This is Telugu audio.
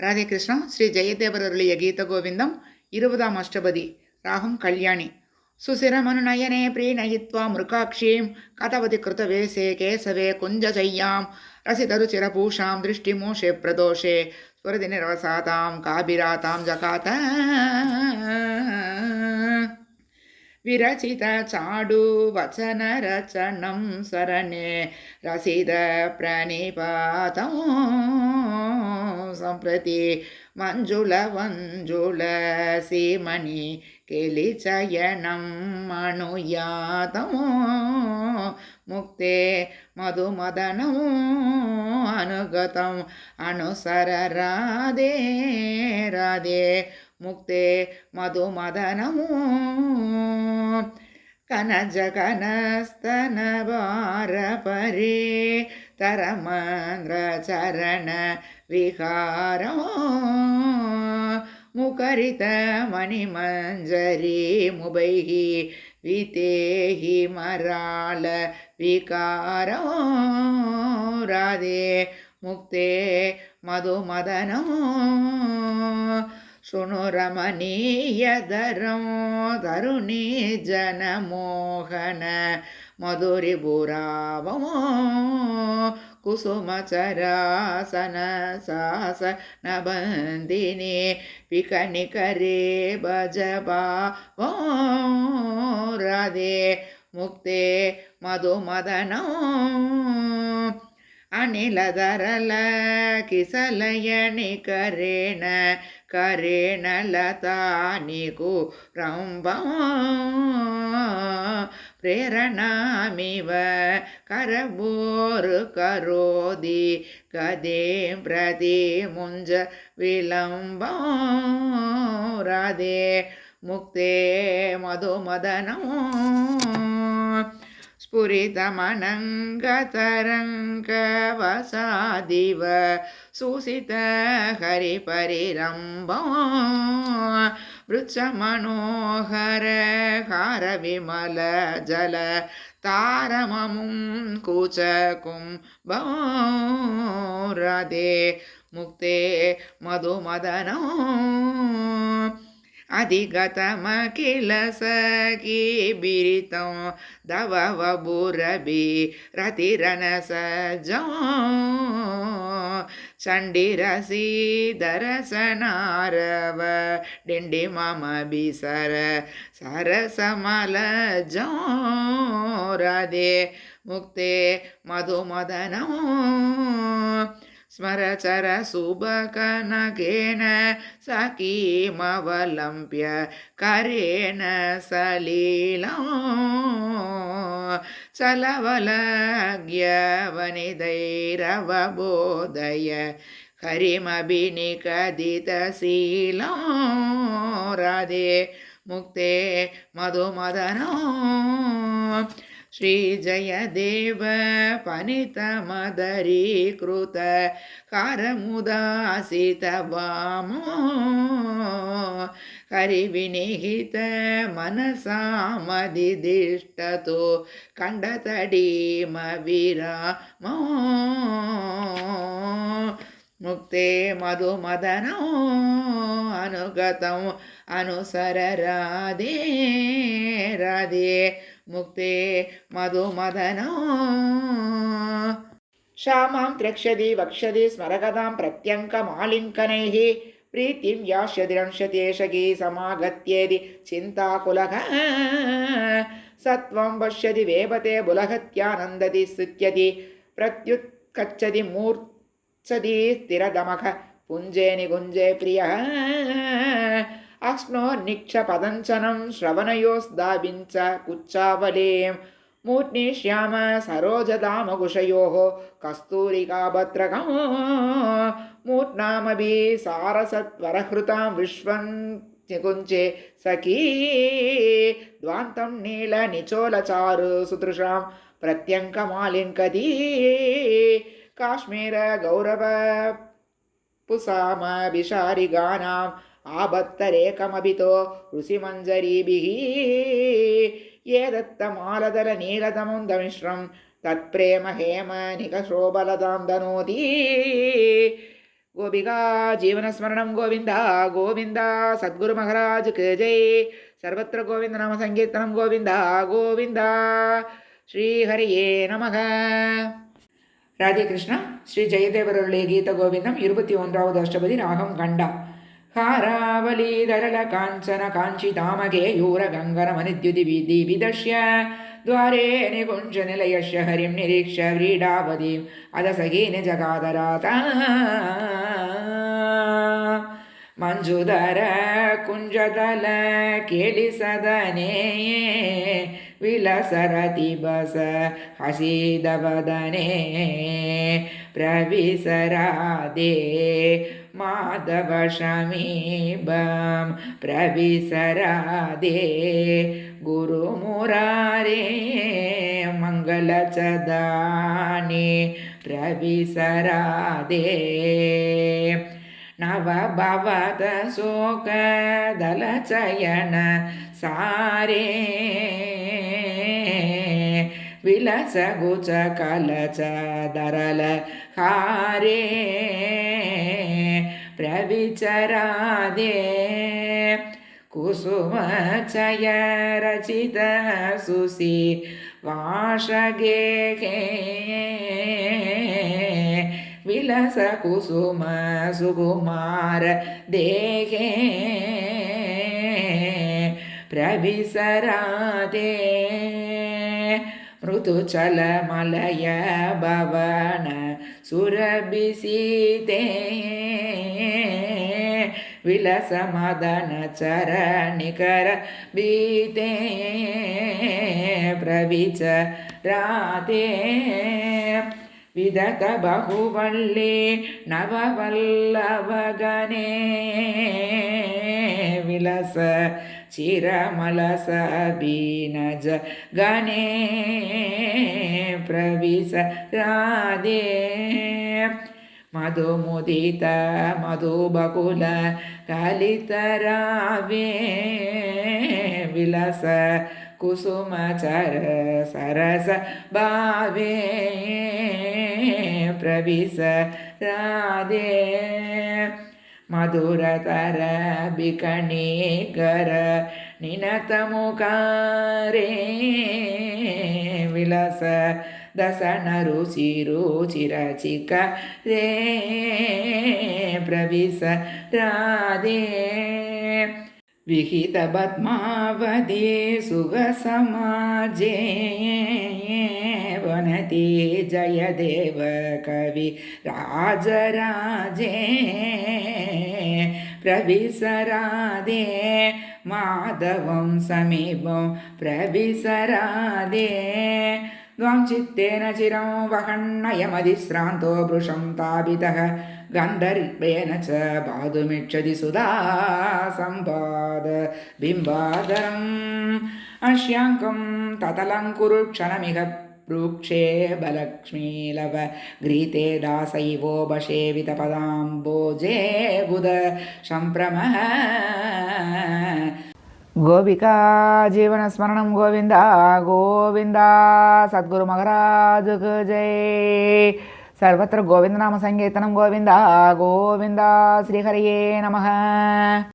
ராதேகிருஷ்ணா ஸ்ரீ ஜெயதேவர் அருளிய கீத கோவிந்தம் இருபதாம் அஷ்டபதி ராகம் கல்யாணி சுசிரமனுநயனே பிரீணயித்வா மிருகாட்சீம் கதவதி கிருதவேசே கேசவே குஞ்சசையாம் ரசிதருச்சிரபூஷாம் திருஷ்டிமூஷே பிரதோஷே ஸ்வரதி நிரவசாதாம் காபிராதாம் ஜகாத విరచిత చాడు వచన రచనం సరణే రసిద ప్రణిపాతము సంప్రతి మంజుల వంజుల సీమణి కెలి చయనం మనుయాతము ముక్తే మధుమదనము అనుగతం అనుసర రాధే రాధే ముక్తే మధుమదనము ಕನಜಕನಸ್ತನ ಭಾರ ಪರೇ ತರಮಂದ್ರ ಚರಣ ವಿಹಾರ ಮುಖರಿತ ಮಣಿಮಂಜರಿ ಮುಬೈಹಿ ವಿತೇಹಿ ಮರಾಳ ವಿಕಾರ ರಾಧೆ ಮುಕ್ತೆ ಮಧುಮದನೋ रमणीयधरं तरुणी जनमोहन मधुरिपुरावमो कुसुमचरासन सास नबन्दिनी पिकनिकरे भजपा वो राधे मुक्ते मधुमदनो ಅನಿಲದರಲ ಕಿಸಲಯಣಿ ಕರೇಣ ಕರೇಣ ಲತಾನಿಗೂ ರಂಭ ಪ್ರೇರಣಾಮಿವ ಕರಬೋರು ಕರೋದಿ ಗದೇ ಪ್ರತಿ ಮುಂಜ ವಿಳಂಬ ರಾಧೆ ಮುಕ್ತೆ ಮಧುಮದನೋ स्फुरितमनङ्गतरङ्गवसादिव सुसित हरिपरिरम्बो वृक्षमनोहर हारविमल जल तारममुं कुचकुम्बो राधे मुक्ते मधुमदनो ಅಧಿಗತಮ ಕೆಲಸ ಕಿ ಬಿರಿತಂ ದವವ ಬುರಬಿ ರತಿರನಸ ಜೋ சண்டிரசி தரசனாரவ டிண்டி மாம பிசர சரசமல ஜோரதே முக்தே மதுமதனோ. सुबकनकेन सखीमवलम्प्य करेण सलीलो चलवलज्ञवनिदैरवबोधय हरिमभिनिकदितशीलो राधे मुक्ते मधुमदनो श्रीजयदेव पनितमदरीकृत कारमुदासितवामो हरिविनिहित मनसामदिदिष्टतो कण्डतडीमविरामो मुक्ते मधुमदनो अनुगतम् अनुसर राधे राधे ముక్తే మధుమదనో శ్యామాం త్రక్షది వక్షది స్మరగదాం ప్రత్యంకమాలింకనైః ప్రీతిం యాస్యదిరంశతేషగీ సమాగత్యేది చింతాకులగ సత్వం వశ్యది వేపతే బులహత్యానందది స్థుత్యది ప్రత్యుత్కచ్చది మూర్చది స్థిరదమఖ పుంజేని గుంజే ప్రియ అశ్నో నిక్ష నిక్షపదంచనం శ్రవణయోస్దాభించ కుచ్చావలే మూర్ణి శ్యామ సరోజదామగుషయో కస్తూరికాభద్రకం మూర్ణామభి సారసత్వరహృతాం విశ్వం నిగుంచే సఖీ ద్వాంతం నీల నిచోలచారు సుదృశాం ప్రత్యంకమాలింకది కాశ్మీర గౌరవ పుసామ విషారిగానాం ఆ ఆభత్తరేకమభితో ఋషిమంజరీభి. ఏ దత్తమాలదల నీలదముందమిశ్రం తత్ప్రేమ హేమ నికశోబలతాం దనోతి గోపికా జీవనస్మరణం గోవింద గోవింద సద్గురు మహారాజ్ కే జై. సర్వత్ర గోవింద నామ సంకీర్తనం గోవింద గోవింద. శ్రీహరి ఏ నమ. రాధేకృష్ణ శ్రీ ಜಯದೇವರೊಳ್ಳೆ గీత గోవిందం ಇರುಪತ್ತಿ ಒಂದಾವದು ಅಷ್ಟಪದಿ ರಾಗಂ గండ. कारावलीधरलकाञ्चन काञ्चितामकेयूरगङ्गनमनिद्युतिविधिविदश्य द्वारे निकुञ्जनिलयश्च हरिं निरीक्ष्य व्रीडापदीम् अदसहीन जगादरात मञ्जुधर कुञ्जदल केलिसदने विलसरति बस हसीदवदने प्रविसरादे माधवशमीबं प्रविसरादे गुरुमुरारे मङ्गलचदानि प्रविसरादे नवभवद शोकदलचयन सारे ವಿಲಸ ಗುಚ ಕಲಚ ದರಲ ಹಾರೇ. ಪ್ರವಿಚರಾದೆ. ಕುಸುಮ ಚಯ ರಚಿತ ಸುಸಿ ವಾಷಗೆ ವಿಲಸ ಕುಸುಮ ಸುಕುಮಾರ ದೇಹೇ. ಪ್ರವಿಸರಾದೆ. ಮೃದುಚಲ ಮಲಯ ಭವನ ಸುರಬಿಸಿತೆ ವಿಲಸ ಮದನ ಚರ ನಿಕರ ಬೀತೆ ಪ್ರವಿಚ ರಾಧೆ ವಿದತ ಬಹುವಳ್ಳಿ ನವವಲ್ಲಭಗನೇ विलास श्रीरामलास बीन जगणे प्रविस राधे। मधुमुदित मधुबकुल कलितरावे विलास कुसुमचर सरस बावे प्रविस राधे। मधुरतर बिकणीकर निनतमुकारे विलस दसनरुचिरुचिरचिक रे प्रविस रादे विहितपद्मावदि सुभसमाजे वनति राजराजे। प्रविसरादे माधवं समीपं प्रविसरादे। द्वां चित्तेन चिरं वह्णयमधि भृशं तापितः गन्धर्वेण च बाधुमिच्छति पादुमिक्षति सुधादबिम्बादम् अश्याङ्कं ततलं कुरुक्षणमिग वृक्षे बलक्ष्मीलव घ्रीते दासैवो बशेवितपदाम्बोजे बुध सम्भ्रमः గోపికా జీవన స్మరణం గోవింద గోవింద సద్గురు మహారాజుకు జై సర్వత్ర గోవిందనామ సంకీర్తనం గోవింద గోవింద శ్రీహరియే నమ